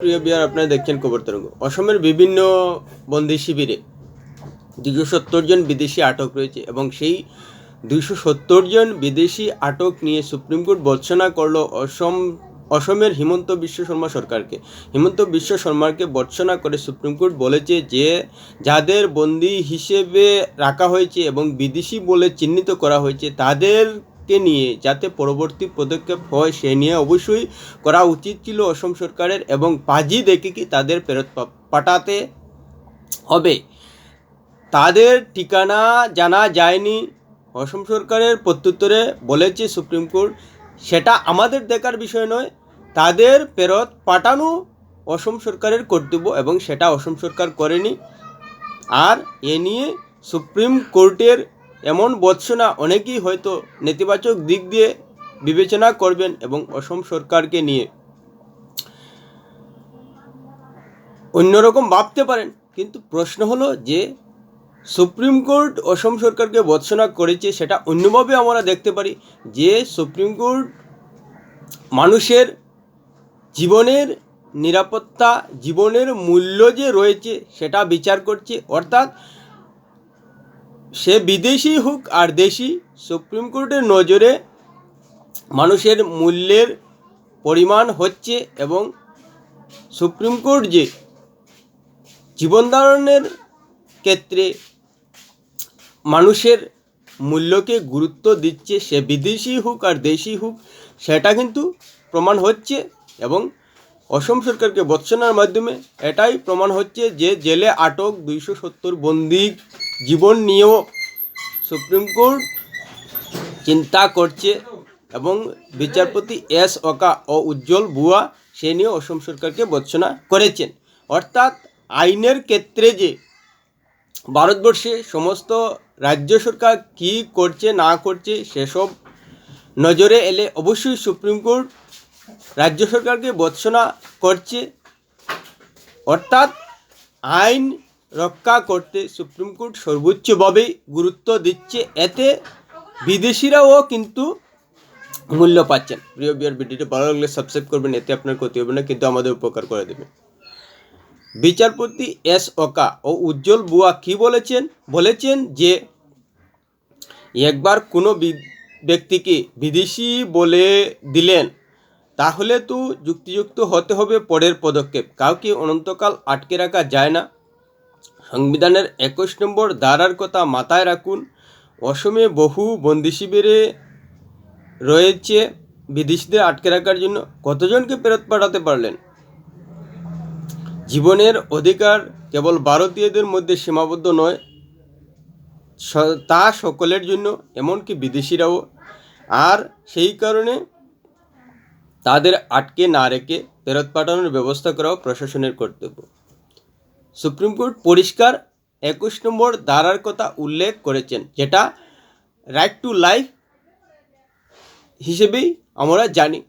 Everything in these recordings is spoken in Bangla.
প্রিয় বিহার আপনারা দেখছেন খবর তরঙ্গ। অসমের বিভিন্ন বন্দি শিবিরে দুশো সত্তর জন বিদেশি আটক রয়েছে এবং সেই দুইশো সত্তর জন বিদেশি আটক নিয়ে সুপ্রিম কোর্ট বর্ষনা করল অসম, অসমের হিমন্ত বিশ্ব শর্মা সরকারকে। হিমন্ত বিশ্ব শর্মাকে বর্ষনা করে সুপ্রিম কোর্ট বলেছে যে, যাদের বন্দি হিসেবে রাখা হয়েছে এবং বিদেশি বলে চিহ্নিত করা হয়েছে তাদেরকে নিয়ে যাতে পরবর্তী পদক্ষেপ হয় সে নিয়ে অবশ্যই করা উচিত ছিল অসম সরকারের এবং পাজি দেখে কি তাদের ফেরত পাঠাতে হবে। তাদের ঠিকানা জানা যায়নি। অসম সরকারের প্রত্যুত্তরে বলেছে সুপ্রিম কোর্ট, সেটা আমাদের দেখার বিষয় নয়। তাদের ফেরত পাঠানো অসম সরকারের কর্তব্য এবং সেটা অসম সরকার করেনি। আর এ নিয়ে সুপ্রিম কোর্টের এমন বৎসনা অনেকেই হয়তো নেতিবাচক দিক দিয়ে বিবেচনা করবেন এবং অসম সরকারকে নিয়ে। অন্যরকম ভাবতে পারেন, কিন্তু প্রশ্ন হলো যে, সুপ্রিম কোর্ট অসম সরকারকে বৎসনা করেছে সেটা অন্যভাবে আমরা দেখতে পারি যে, সুপ্রিম কোর্ট মানুষের জীবনের নিরাপত্তা, জীবনের মূল্য যে রয়েছে সেটা বিচার করছে, অর্থাৎ সে বিদেশি হোক আর দেশি, সুপ্রিম কোর্টের নজরে মানুষের মূল্যের পরিমাণ হচ্ছে এবং সুপ্রিম কোর্ট যে জীবন ধারণের ক্ষেত্রে মানুষের মূল্যকে গুরুত্ব দিচ্ছে, সে বিদেশি হোক আর দেশি হোক, সেটা কিন্তু প্রমাণ হচ্ছে এবং অসম সরকারকে বৎসনার মাধ্যমে এটাই প্রমাণ হচ্ছে যে জেলে আটক দুইশো সত্তর বন্দি জীবন নিয়েও সুপ্রিম কোর্ট চিন্তা করছে এবং বিচারপতি এস ওকা ও উজ্জ্বল বুয়া সে নিয়ে অসম সরকারকে বর্ষনা করেছেন। অর্থাৎ আইনের ক্ষেত্রে যে ভারতবর্ষে সমস্ত রাজ্য সরকার কী করছে, না করছে, সেসব নজরে এলে অবশ্যই সুপ্রিম কোর্ট রাজ্য সরকারকে বর্ষনা করছে। অর্থাৎ আইন রক্ষা করতে সুপ্রিম কোর্ট সর্বোচ্চভাবে গুরুত্ব দিচ্ছে, এতে বিদেশিরাও কিন্তু মূল্য পাচ্ছেন। প্রিয় বিয়ার ভিডিওটি ভালো লাগলে সাবস্ক্রাইব করবেন, এতে আপনার ক্ষতি হবে না, কিন্তু আমাদের উপকার করে দেবে। বিচারপতি এস ওকা ও উজ্জ্বল বুয়া কি বলেছেন? বলেছেন যে, একবার কোনো ব্যক্তিকে বিদেশি বলে দিলেন, তাহলে তো যুক্তিযুক্ত হতে হবে পরের পদক্ষেপ। কাউকে অনন্তকাল আটকে রাখা যায় না। সংবিধানের একুশ নম্বর ধারার কথা মাথায় রাখুন। অসমে বহু বন্দি শিবিরে রয়েছে বিদেশিদের আটকে রাখার জন্য। কতজনকে ফেরত পাঠাতে পারলেন? জীবনের অধিকার কেবল ভারতীয়দের মধ্যে সীমাবদ্ধ নয় তা সকলের জন্য, এমনকি বিদেশিরাও। আর সেই কারণে তাদের আটকে না রেখে ফেরত পাঠানোর ব্যবস্থা করাও প্রশাসনের কর্তব্য। সুপ্রিম কোর্ট পরিষ্কার একুশ নম্বর ধারার কথা উল্লেখ করেছেন, যেটা রাইট টু লাইফ হিসেবেই আমরা জানি।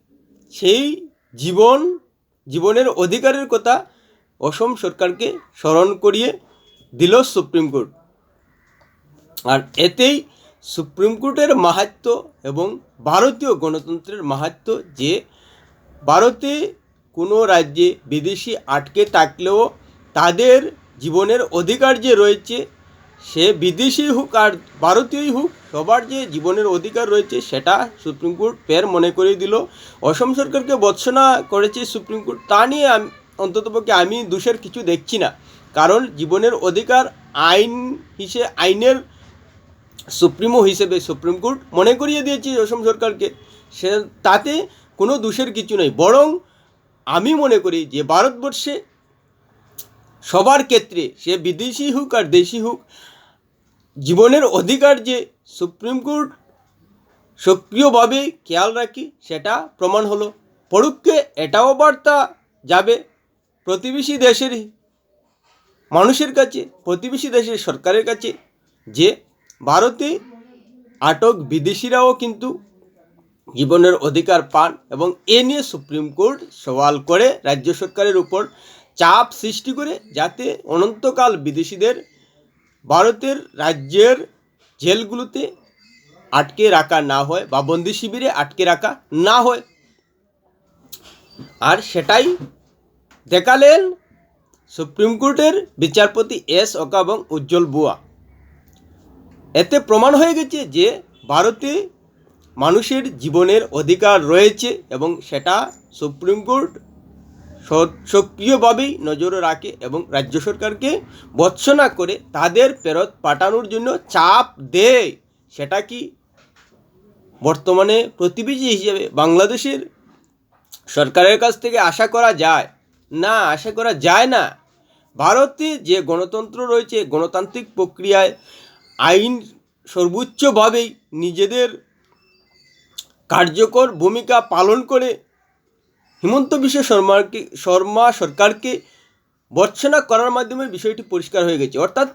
সেই জীবন, জীবনের অধিকারের কথা অসম সরকারকে স্মরণ করিয়ে দিল সুপ্রিম কোর্ট। আর এতেই সুপ্রিম কোর্টের মাহাত্ম এবং ভারতীয় গণতন্ত্রের মাহাত্ম যে, ভারতে কোনো রাজ্যে বিদেশি আটকে থাকলেও তাদের জীবনের অধিকার যে রয়েছে, সে বিদেশি হোক আর ভারতীয়ই হোক, সবার যে জীবনের অধিকার রয়েছে, সেটা সুপ্রিম কোর্ট ফের মনে করিয়ে দিল। অসম সরকারকে বৎসনা করেছে সুপ্রিম কোর্ট, তা নিয়ে আমি, অন্ততপক্ষে আমি দোষের কিছু দেখছি না। কারণ জীবনের অধিকার আইন হিসেবে আইনের সুপ্রিমো হিসেবে সুপ্রিম কোর্ট মনে করিয়ে দিয়েছে অসম সরকারকে। সে, তাতে কোনো দোষের কিছু নেই। বরং আমি মনে করি যে ভারতবর্ষে সবার ক্ষেত্রে, সে বিদেশি হোক আর দেশি হোক, জীবনের অধিকার যে সুপ্রিম কোর্ট সক্রিয়ভাবে খেয়াল রাখি, সেটা প্রমাণ হলো। পরোক্ষে এটাও বার্তা যাবে, প্রতিবেশী দেশের মানুষের কাছে, প্রতিবেশী দেশের সরকারের কাছে, যে ভারতে আটক বিদেশিরাও কিন্তু জীবনের অধিকার পান এবং এ নিয়ে সুপ্রিম কোর্ট সওয়াল করে রাজ্য সরকারের উপর চাপ সৃষ্টি করে যাতে অনন্তকাল বিদেশিদের ভারতের রাজ্যের জেলগুলোতে আটকে রাখা না হয় বা বন্দি শিবিরে আটকে রাখা না হয়। আর সেটাই দেখালেন সুপ্রিম কোর্টের বিচারপতি এস ওকা এবং উজ্জ্বল বুয়া। এতে প্রমাণ হয়ে গেছে যে ভারতে মানুষের জীবনের অধিকার রয়েছে এবং সেটা সুপ্রিম কোর্ট সক্রিয়ভাবেই নজরে রাখে এবং রাজ্য সরকারকে বৎসনা করে তাদের ফেরত পাঠানোর জন্য চাপ দেয়। সেটা কি বর্তমানে প্রতিবেশী হিসেবে বাংলাদেশের সরকারের কাছ থেকে আশা করা যায়? না, আশা করা যায় না। ভারতে যে গণতন্ত্র রয়েছে, গণতান্ত্রিক প্রক্রিয়ায় আইন সর্বোচ্চভাবেই নিজেদের কার্যকর ভূমিকা পালন করে হিমন্ত বিশ্ব শর্মাকে, শর্মা সরকারকে বর্ষনা করার মাধ্যমে বিষয়টি পরিষ্কার হয়ে গেছে। অর্থাৎ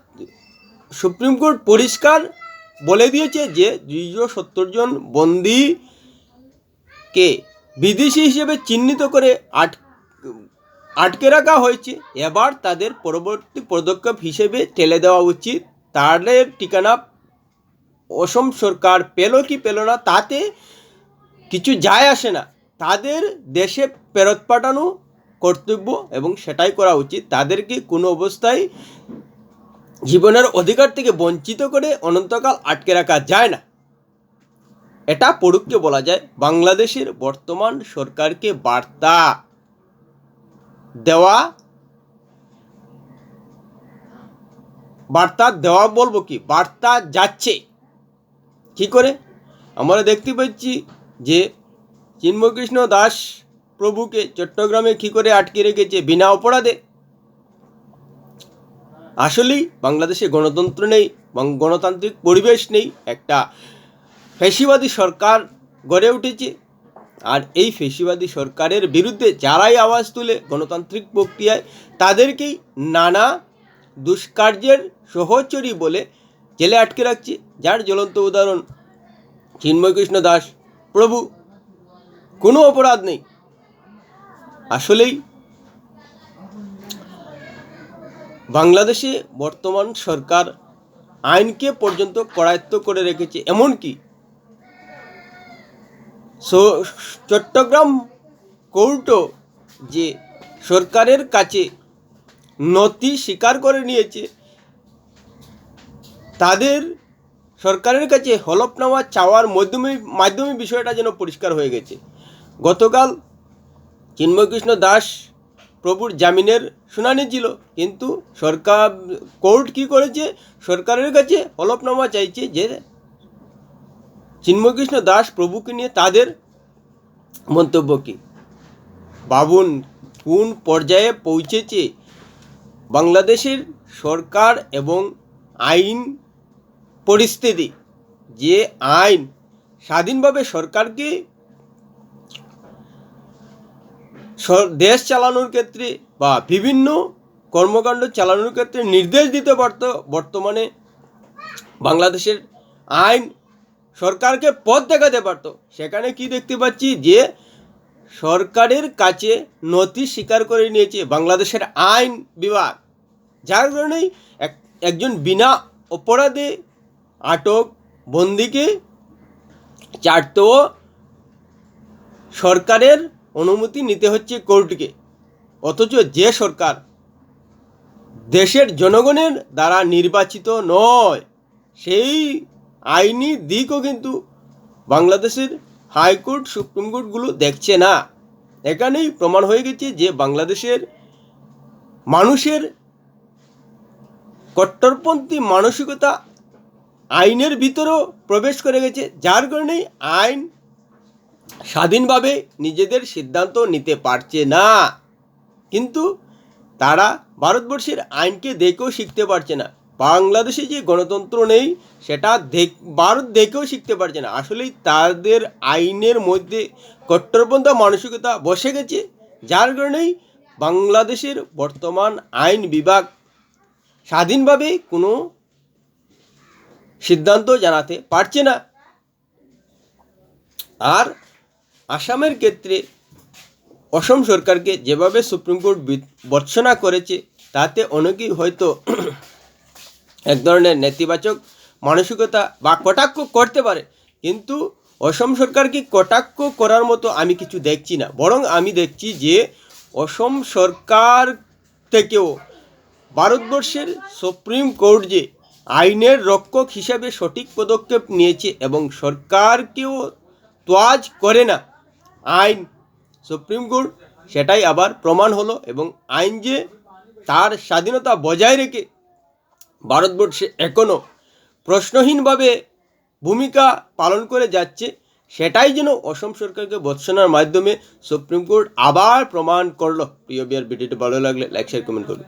সুপ্রিম কোর্ট পরিষ্কার বলে দিয়েছে যে দুইশো সত্তর জন বন্দিকে বিদেশি হিসেবে চিহ্নিত করে আট, আটকে রাখা হয়েছে। এবার তাদের পরবর্তী পদক্ষেপ হিসেবে ঠেলে দেওয়া উচিত। তাদের ঠিকানা অসম সরকার পেল কি পেল না, তাতে কিছু যায় আসে না। তাদের দেশে ফেরত পাঠানো কর্তব্য এবং সেটাই করা উচিত। তাদেরকে কোনো অবস্থায় জীবনের অধিকার থেকে বঞ্চিত করে অনন্তকাল আটকে রাখা যায় না। এটা পরোক্ষে বলা যায়। বাংলাদেশের বর্তমান সরকারকে বার্তা দেওয়া বার্তা দেওয়া বলব কি? বার্তা যাচ্ছে। কি করে? আমরা দেখতে পাচ্ছি যে চিন্ময়কৃষ্ণ দাস প্রভুকে চট্টগ্রামে কী করে আটকে রেখেছে বিনা অপরাধে? আসলেই বাংলাদেশে গণতন্ত্র নেই গণতান্ত্রিক পরিবেশ নেই, একটা ফেসিবাদী সরকার গড়ে উঠেছে। আর এই ফেসিবাদী সরকারের বিরুদ্ধে যারাই আওয়াজ তুলে গণতান্ত্রিক প্রক্রিয়ায়, তাদেরকেই নানা দুষ্কার্যের সহচরী বলে জেলে আটকে রাখছে। যার জ্বলন্ত উদাহরণ চিন্ময়কৃষ্ণ দাস প্রভু কোনো অপরাধ নেই। আসলেই বাংলাদেশে বর্তমান সরকার আইনকে পর্যন্ত করায়ত্ত করে রেখেছে, এমনকি চট্টগ্রাম কোর্টও যে সরকারের কাছে নথি স্বীকার করে নিয়েছে, তাদের সরকারের কাছে হলফনামা চাওয়ার মাধ্যমে মাধ্যমে বিষয়টা যেন পরিষ্কার হয়ে গেছে। গতকাল চিন্ময়কৃষ্ণ দাস প্রভুর জামিনের শুনানি ছিল, কিন্তু সরকার, কোর্ট কি করেছে? সরকারের কাছে হলফনামা চাইছে যে চিন্ময়কৃষ্ণ দাস প্রভুকে নিয়ে তাদের মন্তব্য কী? বাবুন কোন পর্যায়ে পৌঁছেছে বাংলাদেশের সরকার এবং আইন পরিস্থিতি? যে আইন স্বাধীনভাবে সরকারকে দেশ চালানোর ক্ষেত্রে বা বিভিন্ন কর্মকাণ্ড চালানোর ক্ষেত্রে নির্দেশ দিতে পারত বর্তমানে বাংলাদেশের আইন সরকারকে পথ দেখাতে পারত। সেখানে কি দেখতে পাচ্ছি যে সরকারের কাছে নথি স্বীকার করে নিয়েছে বাংলাদেশের আইন বিভাগ। যার কারণেই এক, একজন বিনা অপরাধে আটক বন্দিকে চাটতেও সরকারের অনুমতি নিতে হচ্ছে কোর্টকে। অথচ যে সরকার দেশের জনগণের দ্বারা নির্বাচিত নয়, সেই আইনি দিকও কিন্তু বাংলাদেশের হাইকোর্ট, সুপ্রিম কোর্টগুলো দেখছে না। এখানেই প্রমাণ হয়ে গেছে যে বাংলাদেশের মানুষের কট্টরপন্থী মানসিকতা আইনের ভিতরেও প্রবেশ করে গেছে। যার কারণেই আইন স্বাধীনভাবে নিজেদের সিদ্ধান্ত নিতে পারছে না। কিন্তু তারা ভারতবর্ষের আইনকে দেখেও শিখতে পারছে না। বাংলাদেশে যে গণতন্ত্র নেই, সেটা দেখ, ভারত দেখেও শিখতে পারছে না। আসলেই তাদের আইনের মধ্যে কট্টরপন্থা মানসিকতা বসে গেছে। যার কারণেই বাংলাদেশের বর্তমান আইন বিভাগ স্বাধীনভাবে কোনো সিদ্ধান্ত জানাতে পারছে না। আর আসামের ক্ষেত্রে অসম সরকারকে যেভাবে সুপ্রিম কোর্ট বি- ভর্ৎসনা করেছে, তাতে অনেকেই হয়তো এক ধরনের নেতিবাচক মানসিকতা বা কটাক্ষ করতে পারে। কিন্তু অসম সরকারকে কটাক্ষ করার মতো আমি কিছু দেখছি না। বরং আমি দেখছি যে অসম সরকার থেকেও ভারতবর্ষের সুপ্রিম কোর্ট যে আইনের রক্ষক হিসাবে সঠিক পদক্ষেপ নিয়েছে এবং সরকারকেও তোয়াজ করে না আইন সুপ্রিম কোর্ট, সেটাই আবার প্রমাণ হলো এবং আইন যে তার স্বাধীনতা বজায় রেখে ভারতবর্ষে এখনও প্রশ্নহীনভাবে ভূমিকা পালন করে যাচ্ছে, সেটাই যেন অসম সরকারকে বৎসনার মাধ্যমে সুপ্রিম কোর্ট আবার প্রমাণ করল। প্রিয় বিয়ার ভিডিওটি ভালো লাগলে লাইক শেয়ার কমেন্ট করুন